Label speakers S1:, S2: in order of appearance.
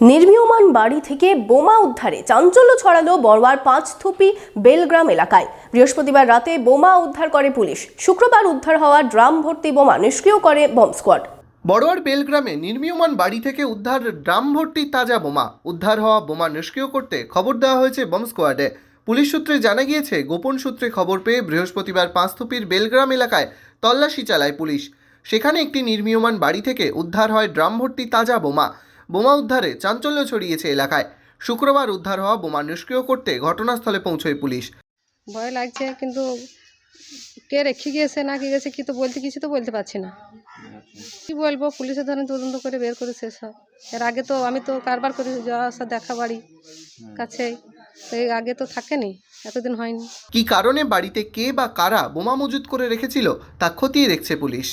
S1: নির্মীয়মান বাড়ি থেকে বোমা উদ্ধারে চাঞ্চল্য ছড়ালো বড়োয়ার পাঁচথুপি বেলগ্রাম এলাকায়। বৃহস্পতিবার রাতে বোমা উদ্ধার করে পুলিশ। শুক্রবার উদ্ধার হওয়া ড্রাম ভর্তি বোমা নিষ্ক্রিয় করে বম্ব স্কোয়াড।
S2: বড়োয়ার বেলগ্রামে নির্মীয়মান বাড়ি থেকে উদ্ধার ড্রাম ভর্তি তাজা বোমা। উদ্ধার হওয়া বোমা নিষ্ক্রিয় করতে খবর দেওয়া হয়েছে বম স্কোয়াডে। পুলিশ সূত্রে জানা গিয়েছে, গোপন সূত্রে খবর পেয়ে বৃহস্পতিবার পাঁচথুপির বেলগ্রাম এলাকায় তল্লাশি চালায় পুলিশ। সেখানে একটি নির্মীয়মান বাড়ি থেকে উদ্ধার হয় ড্রাম ভর্তি তাজা বোমা। বোমা উদ্ধারে চাঞ্চল্য ছড়িয়েছে এলাকায়। শুক্রবার উদ্ধার হওয়া বোমা নিষ্ক্রিয় করতে ঘটনাস্থলে পৌঁছয় পুলিশ।
S3: ভয় লাগছে কিন্তু কে রেখে গিয়েছে না কি গেছে কি তো বলতে কিছু তো বলতে পারছি না। কি বলব পুলিশের ধরেন তদন্ত করে বের করেছে সব এর আগে তো আমি তো কারবার করে যাওয়া আসা দেখা বাড়ি কাছেই তো এর আগে তো থাকেনি এতদিন হয়নি।
S2: কী কারণে বাড়িতে কে বা কারা বোমা মজুত করে রেখেছিল তা খতিয়ে দেখছে পুলিশ।